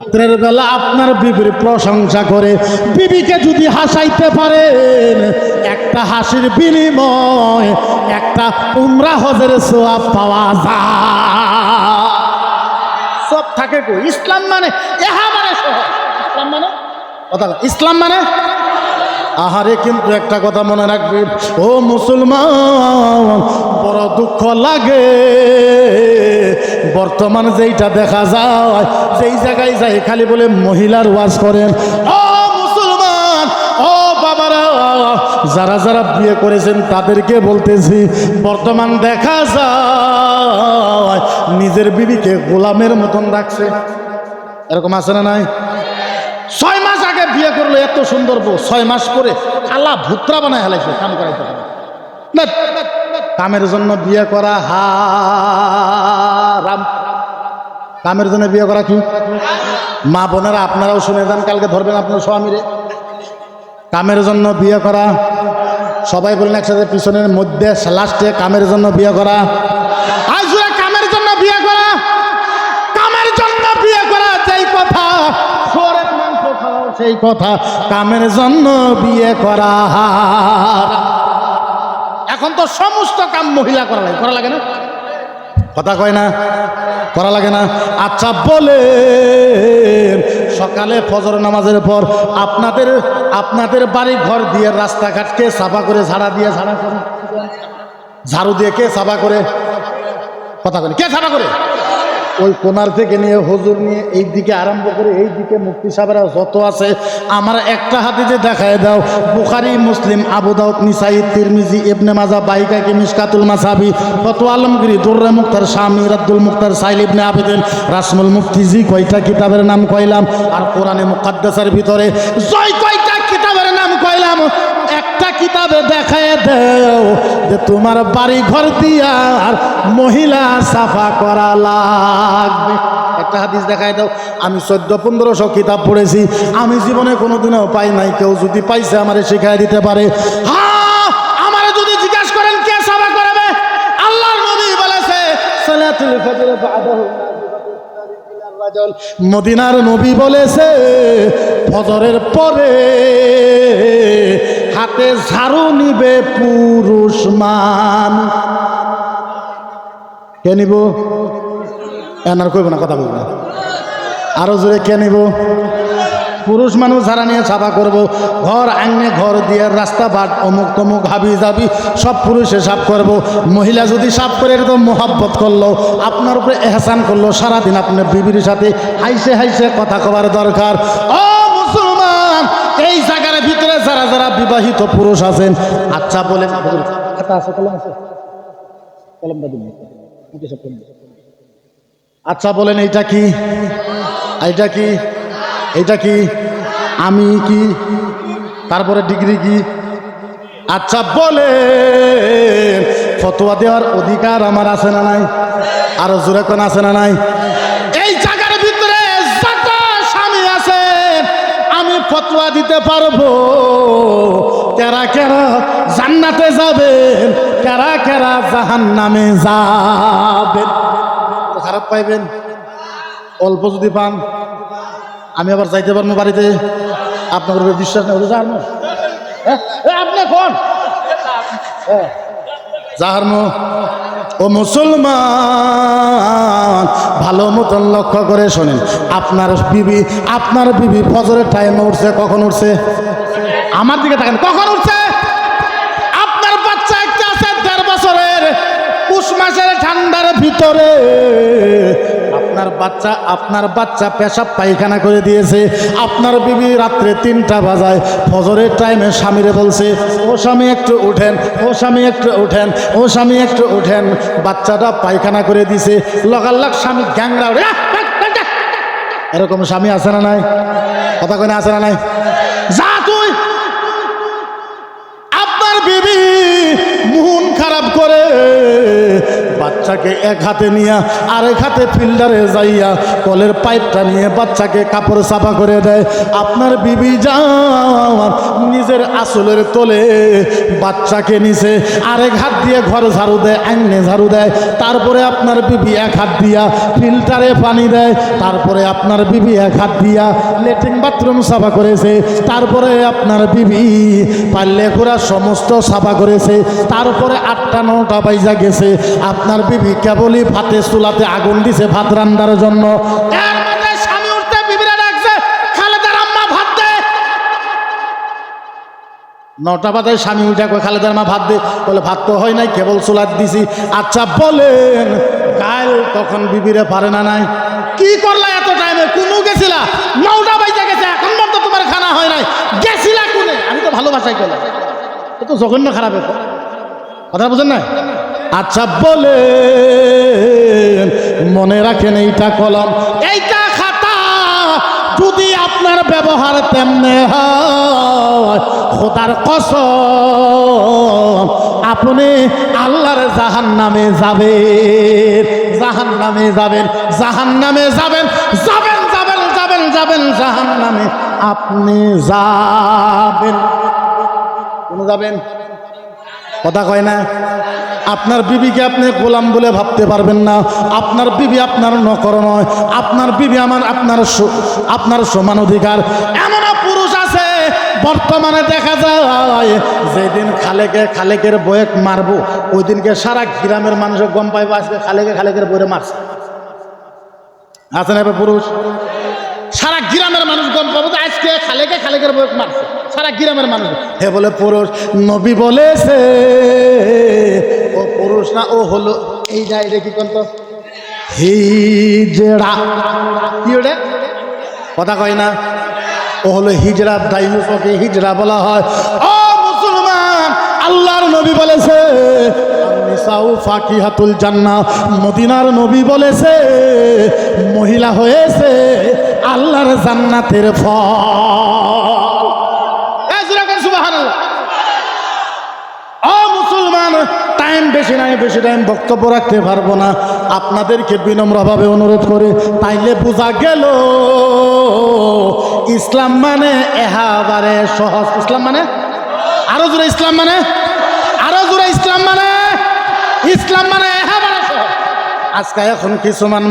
রাত্রের বেলা আপনার বিবির প্রশংসা করে বিবিকে যদি হাসাইতে পারেন, একটা হাসির বিনিময়, একটা উমরা হজের সোয়াব পাওয়া যায়। সব থাকে কই? ইসলাম মানে এহা মানে সহজ। ইসলাম মানে? কথা ইসলাম মানে? আহারে কিন্তু একটা কথা মনে রাখবে। ও মুসলমান, বড় দুঃখ লাগে। বর্তমান যেইটা দেখা যায়, যেই জায়গায় যায়, খালি বলে মহিলার ওয়াজ করেন। মুসলমান যারা যারা বিয়ে করেছেন তাদেরকে বলতেছি, বর্তমান দেখা যায়, নিজের বিবিকে গোলামের মতন রাখছে। এরকম আছে না নাই? বিয়ে করল এত সুন্দর বউ ছয় মাস পরে কালা ভুত্রা বানায় হেলাইছে কাম করাইতে পারে না, কামের জন্য বিয়ে করা হারাম। কামের জন্য বিয়ে করা কি? মা বোনেরা আপনারাও শুনে যান কালকে ধরবেন আপনার স্বামীরে। কামের জন্য বিয়ে করা সবাই বললেন একসাথে পিছনের মধ্যে লাস্টে কামের জন্য বিয়ে করা। আজ জুড়ে কামের জন্য বিয়ে করা কামের জন্য বিয়ে করা যেই কথা শোরের মাংস খাওয়াও সেই কথা কামের জন্য বিয়ে করা। এখন তো সমস্ত কাম মহিলা করা লাগে করা লাগে না? কথা কয় না, করা লাগে না। আচ্ছা বলে সকালে ফজর নামাজের পর আপনাদের আপনাদের বাড়ি ঘর দিয়ে রাস্তাঘাটকে সাফা করে, ঝাড়া দিয়ে, ঝাড়া করে? ঝাড়ু দিয়ে কে সাফা করে? কথা বলি কে সাফা করে? ওই কোনার থেকে নিয়ে হুজুর নিয়ে এই দিকে আরম্ভ করে এই দিকে মুক্তি সাহেবরা যত আছে, আমার একটা হাতে যে দেখায় দাও। বুখারি, মুসলিম, আবু দাউদ, নিসাই, তিরমিজি, ইবনে মাজা বাইকা কি মিসকাতুল মাসাবি ফত আলমগিরি, দুর্রে মুক্তার স্বামী রাদ্দুল মুক্তার সাইল ইবনে আবেদিন, রাসমুল মুফতিজি কয়টা কিতাবের নাম কইলাম? আর কোরআনে মুকাদ্দাসের ভিতরে জয় কয়টা কিতাবের নাম কইলাম? একটা কিতাবে দেখায় দেও যে তোমার বাড়ি ঘর দিয়া আর মহিলা সাফা করা লাগবে। একটা হাদিস দেখায় দাও। আমি চোদ্দ, পনেরোশো কিতাব পড়েছি। আমি জীবনে কোনোদিনও পাই নাই। কেউ যদি পাইছে আমারে শিখাই দিতে পারে। মদিনার নবী বলেছে, ফজরের পরে হাতে ঝাড়ু নিবে পুরুষ মান। কে নিব? এনার কইব না, কথা বলব না। জোরে কে নিব? পুরুষ মানুষ ঝাড়া নিয়ে ছাপা করব। ঘর আঙনে ঘর দিয়ে রাস্তা বাট অমুক তমুক হাবি যাবি সব পুরুষে সাফ করব। মহিলা যদি সাফ করে তো মোহাব্বত করল, আপনার উপরে এহসান করল, সারাদিন আপনার বিবির সাথে হাইসে হাইসে কথা কবার দরকার। ও মুসলমান, এই জায়গার ভিতরে যারা যারা বিবাহিত পুরুষ আছেন আচ্ছা বলেন আছে, কলম আছে? কলমটা আচ্ছা বলেন, এইটা কি? এইটা কি? এইটা কি? আমি কি? তারপরে ডিগ্রি কি? আচ্ছা বলে ফতোয়া দেওয়ার অধিকার আমার আছে না নাই? আরও জোরে কোন আছে না নাই? এই জায়গার ভিতরে যত স্বামী আছে, আমি ফতোয়া দিতে পারব। কেরা কেরা জান্নাতে যাবেন, কেরা কেরা জাহান নামে যাবেন? খারাপ পাইবেন, অল্প যদি পান, আমি আবার যাইতে পারব বাড়িতে। আপনার উপরে বিশ্বাস নেই যার আপনি কোন? যাহারমো ও মুসলমান, ভালো মতন লক্ষ্য করে শোনেন, আপনার বিবি আপনার বিবি ফজরের টাইমে উঠছে, কখন উঠছে? আমার দিকে থাকেন কখন উঠছে? আপনার বাচ্চা একটা আছে দেড় বছরের, পুষ মাসের ঠান্ডার ভিতরে। আপনার বাচ্চা আপনার বাচ্চা পেশাব পায়খানা করে দিয়েছে। আপনার বিবি রাত্রে তিনটা বাজায়, ফজরের টাইমে স্বামীরে বলছে, ও স্বামী, একটু উঠেন, ও স্বামী, একটু উঠেন, ও স্বামী, একটু উঠেন। বাচ্চাটা পায়খানা করে দিছে। লগাল্লাগ স্বামী গ্যাংরা উঠে। এরকম স্বামী আছে না নাই? কথা কনে আছে না নাই? যা তুই! আপনার বিবি মন খারাপ করে বাচ্চাকে এক হাতে নিয়ে আরেক হাতে ফিল্ডারে যাইয়া কলের পাইপটা নিয়ে বাচ্চাকে কাপড় সাফা করে দেয়। আপনার বিবি যাওয়ার নিজের আসলের তোলে বাচ্চাকে নিছে, আরেক হাত দিয়ে ঘর ঝাড়ু দেয়, আইনে ঝাড়ু দেয়। তারপরে আপনার বিবি এক হাত দিয়া ফিল্টারে পানি দেয়, তারপরে আপনার বিবি এক হাত দিয়া লেট্রিন বাথরুম সাফা করেছে, তারপরে আপনার বিবি পাল্লে ঘোরা সমস্ত সাফা করেছে, তারপরে আটটা, নটা বাইজা গেছে। আপনার বিবি কেবলই ভাতে চুলাতে আগুন দিছে ভাত রান্নার জন্য। নটা বাজে স্বামী উঠে কয়, খালেদার মা ভাত দে। বলে, ভাত তো হয় নাই, কেবল চুলাত দিছি। আচ্ছা বলেন, কাল তখন বিবিরে পারে না নাই? কি করলা এত টাইমে কোনো গেছিলা? নটা বাইজা গেছে, এখন পর্যন্ত তোমার খানা হয় নাই। গেছিলা কোনে? আমি তো ভালোবাসাই করলাম তো জঘন্য খারাপ কথা বুঝেন না আচ্ছা বলে মনে রাখেন এইটা কলম। এইটা খাতা যদি আপনার ব্যবহার তেমনে হয় কসম, আপনি আল্লাহর জাহান নামে যাবেন জাহান নামে যাবেন জাহান নামে যাবেন যাবেন যাবেন যাবেন যাবেন জাহান নামে আপনি যাবেন। কোন যাবেন? কথা কয় না? আপনার বিবিকে আপনি গোলাম বলে ভাবতে পারবেন না। আপনার বিবি আপনার নকর নয়। আপনার বিবি আমার আপনার আপনার সমান অধিকার। এমন পুরুষ আছে, বর্তমানে দেখা যায় যেদিন খালেকে খালেকের বয়েক মারবো ওই দিনকে সারা গ্রামের মানুষ গম পাইবো, আজকে খালেকে খালেকের বইরে মারছে। আছে না পুরুষ? সারা গ্রামের মানুষ গম পাবো আজকে খালেকে খালেকের বয়স মারছে। সারা গ্রামের মানুষ। হে বলে পুরুষ, নবী বলেছে, ও পুরুষ না, ও হলো, এই যা এটা কি কন্ত? হিজড়া। কি ওটা? কথা কয় না। ও হলো হিজড়া দাইমুস ওকে হিজড়া বলা হয়। ও মুসলমান, আল্লাহর নবী বলেছে মদিনার নবী বলেছে, মহিলা হয়েছে আল্লাহর জান্নাতের ফল এই জোরে কর সুবহানাল্লাহ। ও মুসলমান টাইম বেশি নাই, বেশি টাইম বক্তব্য রাখতে পারব না। আপনাদেরকে বিনম্রভাবে অনুরোধ করে, তাইলে বোঝা গেল, ইসলাম মানে এহাবারে সহজ। ইসলাম মানে? আরও জোরে ইসলাম মানে? আরও জোরে ইসলাম মানে? ইসলাম মানে এহাবারে সহজ। আজকে এখন কিছুমান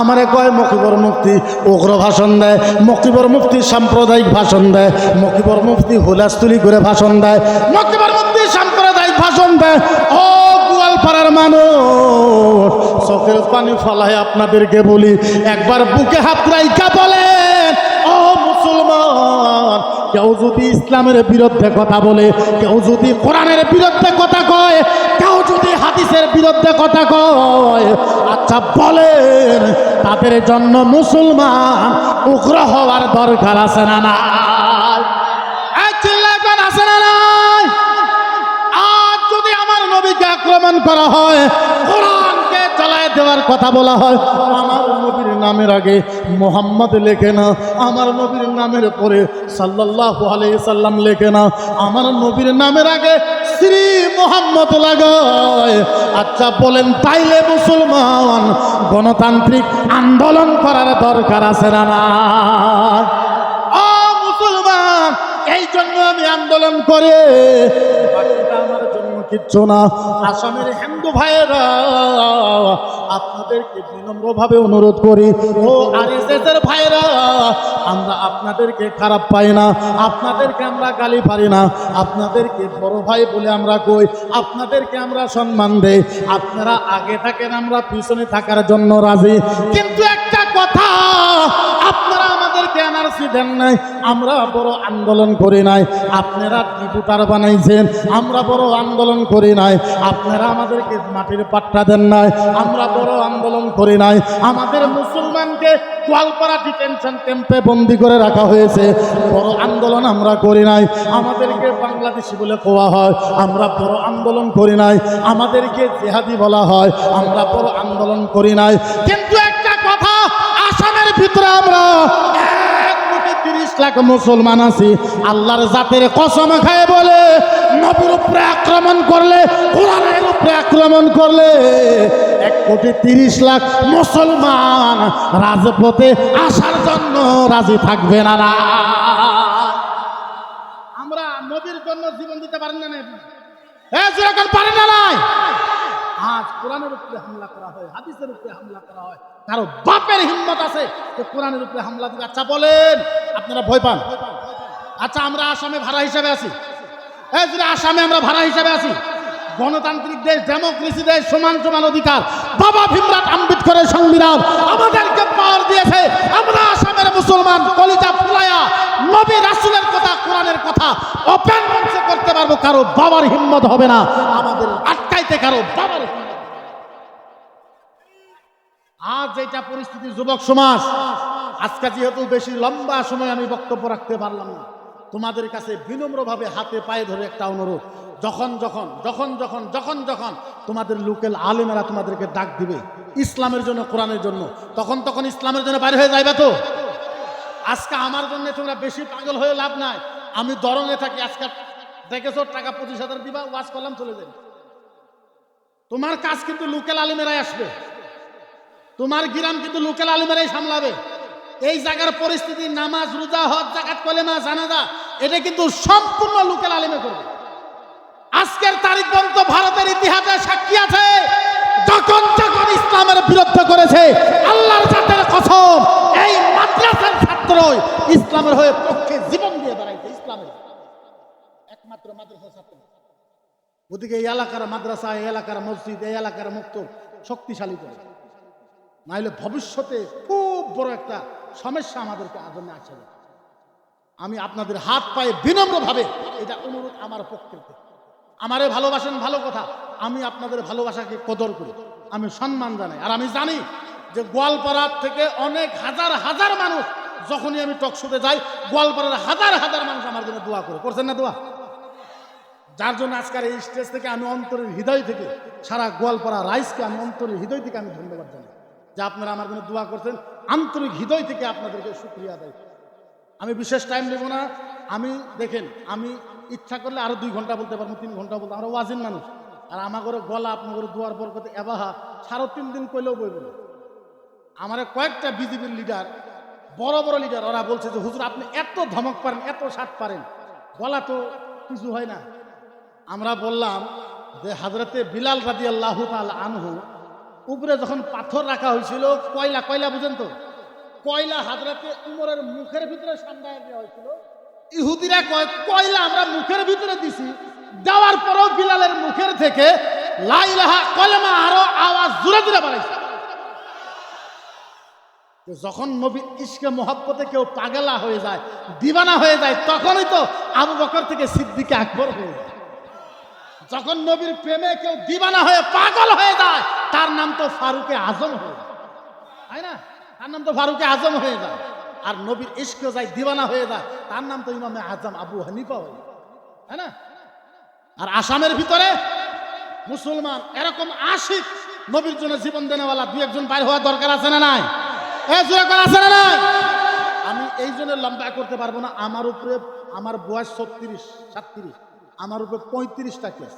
আমারে কয়, মকিবর মুক্তি উগ্র ভাষণ দেয়, মকিবর মুক্তি সাম্প্রদায়িক ভাষণ দেয়, মকিবর মুক্তি হুলাস্তুলি করে ভাষণ দেয়, মকিবর মুক্তি সাম্প্রদায়িক ভাষণ দেয়। ও গোয়ালপাড়ার মানুষ, চোখের পানি ফলায় আপনাদেরকে বলি, একবার বুকে হাত রাইকা বলেন, ও মুসলমান কেউ যদি ইসলামের বিরুদ্ধে কথা বলে, কেউ যদি কোরআনের বিরুদ্ধে কথা কয়, কেউ যদি হাদিসের বিরুদ্ধে কথা কয় আচ্ছা বলেন, তাদের জন্য মুসলমান উগ্র হওয়ার দরকার আছে না না আজ যদি আমার নবীকে আক্রমণ করা হয় দেওয়ার কথা বলা হয়। আমার নবীর নামের আগে মোহাম্মদ লেখে না, আমার নবীর নামের পরে সাল্লাল্লাহু আলাইহি সাল্লাম লেখে না, আমার নবীর নামের আগে শ্রী মোহাম্মদ লাগায়। আচ্ছা বলেন, তাইলে মুসলমান গণতান্ত্রিক আন্দোলন করার দরকার আছে না মুসলমান এই জন্য আমি আন্দোলন করে আমার কিচ্ছু না। আসামের হিন্দু ভাইয়েরা, আপনাদেরকে বিনম্রভাবে অনুরোধ করি, ও আর এর ভাইয়েরা, আমরা আপনাদেরকে খারাপ পাই না, আপনাদেরকে আমরা গালি পারি না, আপনাদেরকে বড় ভাই বলে আমরা কই, আপনাদেরকে আমরা সম্মান দেই। আপনারা আগে থাকেন, আমরা পিছনে থাকার জন্য রাজি। কিন্তু একটা কথা এনআরসি দেন নাই। আমরা বড় আন্দোলন করি নাই। আপনারা টিপুটার বানাইছেন। আমরা বড় আন্দোলন করি নাই। আপনারা আমাদেরকে মাটির পাট্টা দেন নাই। আমরা বড় আন্দোলন করি নাই। আমাদের মুসলমানকে গোয়ালপাড়া ডিটেনশন ক্যাম্পে বন্দি করে রাখা হয়েছে। বড় আন্দোলন আমরা করি নাই। আমাদেরকে বাংলাদেশি বলে কোয়া হয়। আমরা বড় আন্দোলন করি নাই। আমাদেরকে জেহাদি বলা হয়। আমরা বড় আন্দোলন করি নাই। কিন্তু একটা কথা, আসামের ভিতরে আমরা তিরিশ লাখ মুসলমান আছি, আল্লাহর জাতের কসম খায় বলে, নবীর উপরে আক্রমণ করলে, কোরআনের উপরে আক্রমণ করলে, এক কোটি তিরিশ লাখ মুসলমান রাজপথে আসার জন্য রাজি থাকবে না না। আমরা নবীর জন্য জীবন দিতে পারেন না পারেন না, নাই। আজ কোরআনের উপরে হামলা করা হয়, হাদিসের উপরে হামলা করা বাপের হিম্মত আছে যে কোরআনের উপরে হামলা দিবে। আচ্ছা বলেন, আপনারা ভয় পান? আচ্ছা আমরা আসামে ভাড়া হিসাবে আছি। এই যে আসামে আমরা ভাড়া হিসাবে আছি। গণতান্ত্রিক দেশ, ডেমোক্রেসি দেশ, সমান সমান অধিকার। বাবা ভীমরাট আম্বেদকরের সংবিধান আমাদেরকে পাওয়ার দিয়েছে। আমরা আসামের মুসলমান কলিজা ফুলায়া নবী রাসুলের কথা, কোরআনের কথা ওপেন করতে পারব। কারও বাবার হিম্মত হবে না। আমাদের আটকাইতে কারও বাবার। আজ যেটা পরিস্থিতি যুবক সমাজ। আজকে যেহেতু বেশি লম্বা সময় আমি বক্তব্য রাখতে পারলাম না, তোমাদের কাছে বিনম্রভাবে হাতে পায়ে ধরে একটা অনুরোধ। যখন যখন যখন যখন যখন যখন তোমাদের লোকেল আলেমেরা তোমাদেরকে ডাক দিবে, ইসলামের জন্য, কোরআনের জন্য, তখন তখন ইসলামের জন্য বাইরে হয়ে যাইবে তো? আজকে আমার জন্য তোমরা বেশি পাগল হয়ে লাভ নাই। আমি দরঙে থাকি, আজকে দেখেছ, টাকা পঁচিশ হাজার দিবা, ওয়াজ করলাম, চলে যাবে। তোমার কাজ কিন্তু লোকেল আলিমেরাই আসবে। তোমার গ্রাম কিন্তু লোকাল আলিমেরাই সামলাবে। এই জায়গার পরিস্থিতি, নামাজ, রোজা, হজ জাকাত কলেমা, জানাজা, এটা কিন্তু সম্পূর্ণ লোকাল আলিমে করবে। আজকের তারিখ পর্যন্ত ভারতের ইতিহাসে সাক্ষী আছে, যখন যখন ইসলামের বিরুদ্ধে করেছে, আল্লাহর জাতের কসম, এই মাদ্রাসার ছাত্র ইসলামের হয়ে পক্ষে জীবন দিয়ে দাঁড়াইছে ইসলামের। একমাত্র মাদ্রাসা ছাত্র। ওদিকে এই এলাকার মাদ্রাসা, এই এলাকার মসজিদ, এই এলাকার মুক্ত, শক্তিশালী করে। নাহলে ভবিষ্যতে খুব বড় একটা সমস্যা আমাদেরকে জন্য আছে আমি আপনাদের হাত পায়ে বিনম্রভাবে এটা অনুরোধ আমার পক্ষে। আমারে ভালোবাসেন ভালো কথা, আমি আপনাদের ভালোবাসাকে কদর করি। আমি সম্মান জানাই। আর আমি জানি যে গোয়ালপাড়ার থেকে অনেক হাজার হাজার মানুষ যখনই আমি টকশোতে যাই, গোয়ালপাড়ার হাজার হাজার মানুষ আমার জন্য দোয়া করে। করছেন না দোয়া? যার জন্য আজকের এই স্টেজ থেকে আমি অন্তরের হৃদয় থেকে সারা গোয়ালপাড়া রাইসকে আমি অন্তরের হৃদয় থেকে আমি ধন্যবাদ জানাই। যে আপনারা আমার জন্য দোয়া করছেন, আন্তরিক হৃদয় থেকে আপনাদেরকে শুক্রিয়া দেয় আমি বিশেষ টাইম নেব না। আমি, দেখেন, আমি ইচ্ছা করলে আরও দুই ঘণ্টা বলতে পারব, তিন ঘণ্টা বলতে আমরা ওয়াজিন মানুষ। আর আমার ঘরে গলা আপনার দুয়ার পর করতে এবাহা, সাড়ে তিন দিন কইলেও বইব না। আমার কয়েকটা বিজেপির লিডার বড় বড় লিডার ওরা বলছে যে, হুজুর, আপনি এত ধমক পারেন, এত সাত পারেন। গলা তো কিছু হয় না। আমরা বললাম যে, হাজরতে বিলাল রাদি আল্লাহ আনহু উপরে যখন পাথর রাখা হয়েছিল, কয়লা কয়লা বুঝেন তো? কয়লা হাজরতে উমরের মুখের ভিতরে সামনে দেওয়া হয়েছিল। ইহুদিরা কয়, কয়লা আমরা মুখের ভিতরে দিছি, দেওয়ার পরও বিলালের মুখের থেকে লাইলাহা কলেমা আরও আওয়াজ জোরে জোরে বাড়াইছে। যখন নবী ইশকে মোহাব্বতে কেউ পাগলা হয়ে যায়, দিবানা হয়ে যায়, তখনই তো আবু বকর থেকে সিদ্দিকে আকবর হয়ে যায়। যখন নবীর প্রেমে কেউ দিবানা হয়ে পাগল হয়ে যায়, তার নাম তো ফারুকে আজম হয়ে যায়। তাই না? তার নাম তো ফারুকে আজম হয়ে যায়। আর নবীর ইস্ক যায় দিবানা হয়ে যায়, তার নাম তো ইমামে আজম আবু হানিফা হয়ে তাই না? আর আসামের ভিতরে মুসলমান এরকম আশিক নবীর জন্য জীবন দেনেওয়ালা দু একজন বাইর হওয়ার দরকার আছে না নাই? আছে না নাই? আমি এই জন্য লম্বা করতে পারব না, আমার উপরে আমার বয়স ছত্রিশ, সাতত্রিশ। আমার উপরে পঁয়ত্রিশটা কেস